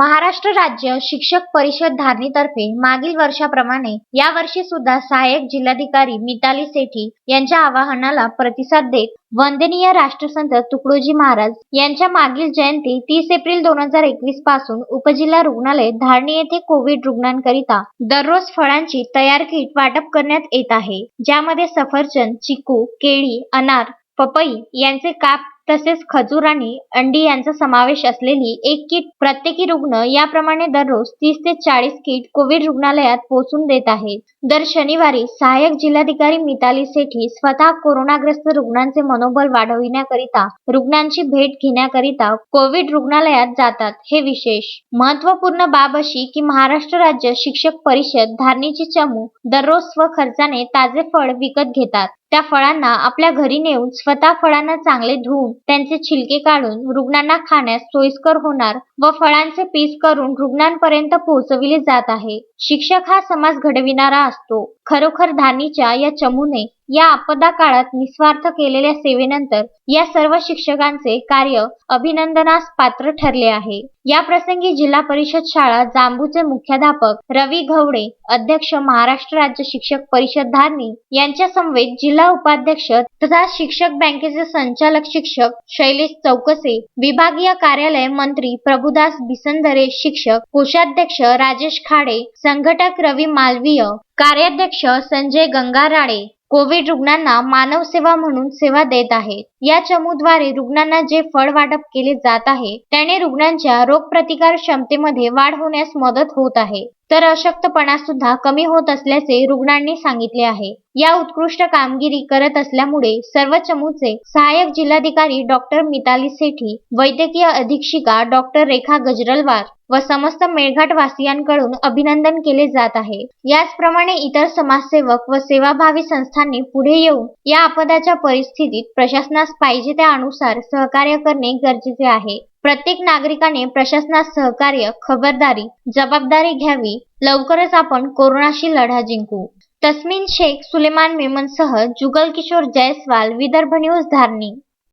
महाराष्ट्र राज्य शिक्षक परिषद धारणीतर्फे मागील वर्षाप्रमाणे यावर्षी सुद्धा सहाय्यक जिल्हाधिकारी मिताली सेठी यांच्या आवाहनाला प्रतिसाद देत वंदनीय राष्ट्रसंत तुकडोजी महाराज यांच्या मागील जयंती तीस एप्रिल दोन हजार एकवीसपासून उपजिल्हा रुग्णालय धारणी येथे कोविड रुग्णांकरिता दररोज फळांची तयार किट वाटप करण्यात येत आहे. ज्यामध्ये सफरचंद चिकू केळी अनार पपई यांचे काप तसेच खजूर आणि अंडी यांचा समावेश असलेली एक किट प्रत्येकी रुग्ण याप्रमाणे दररोज तीस ते चाळीस किट कोविड रुग्णालयात पोहोचून देत आहे. दर शनिवारी सहाय्यक जिल्हाधिकारी मिताली सेठी स्वतः कोरोनाग्रस्त रुग्णांचे मनोबल वाढविण्याकरिता रुग्णांची भेट घेण्याकरिता कोविड रुग्णालयात जातात. हे विशेष महत्त्वपूर्ण बाब अशी की महाराष्ट्र राज्य शिक्षक परिषद धारणीची चमू दररोज स्वखर्चाने ताजे फळ विकत घेतात. त्या फळांना आपल्या घरी नेऊन स्वतः फळांना चांगले धुवून त्यांचे छिलके काढून रुग्णांना खाण्यास सोयीस्कर होणार व फळांचे पीस करून रुग्णांपर्यंत पोहोचविले जात आहे. शिक्षक हा समाज घडविणारा असतो. खरोखर धानीच्या या चमूने या आपदा काळात निस्वार्थ केलेल्या सेवेनंतर या सर्व शिक्षकांचे कार्य अभिनंदनास पात्र ठरले आहे. या प्रसंगी जिल्हा परिषद शाळा जांबूचे मुख्याध्यापक रवी घवडे अध्यक्ष महाराष्ट्र राज्य शिक्षक परिषद धारणी यांच्या समवेत जिल्हा उपाध्यक्ष तथा शिक्षक बँकेचे संचालक शिक्षक शैलेश चौकसे विभागीय कार्यालय मंत्री प्रभुदास बिसंदरे शिक्षक कोषाध्यक्ष राजेश खाडे संघटक रवी मालवीय कार्याध्यक्ष संजय गंगाराडे कोविड रुग्णांना मानव सेवा म्हणून सेवा देत आहेत. या चमूद्वारे रुग्णांना जे फळ वाटप केले जात आहे त्याने रुग्णांच्या रोगप्रतिकार क्षमतेमध्ये वाढ होण्यास मदत होत आहे. तर अशक्तपणा सुद्धा कमी होत असल्याचे रुग्णांनी सांगितले आहे. या उत्कृष्ट कामगिरी करत असल्यामुळे सर्व चमूचे सहाय्यक जिल्हाधिकारी डॉक्टर मिताली सेठी वैद्यकीय अधीक्षिका डॉक्टर रेखा गजरलवार व समस्त मेळघाट वासियांकडून अभिनंदन केले जात आहे. याचप्रमाणे इतर समाजसेवक व सेवाभावी संस्थांनी पुढे येऊन या आपदाच्या परिस्थितीत प्रशासनास पाहिजे त्या अनुसार सहकार्य करणे गरजेचे आहे. प्रत्येक नागरिकाने प्रशासनास सहकार्य खबरदारी जबाबदारी घ्यावी लवकरच आपण कोरोनाशी लढा जिंकू तस्मिन शेख सुलेमान मेमनसह जुगल किशोर जयस्वाल विदर्भ न्यूज धारणी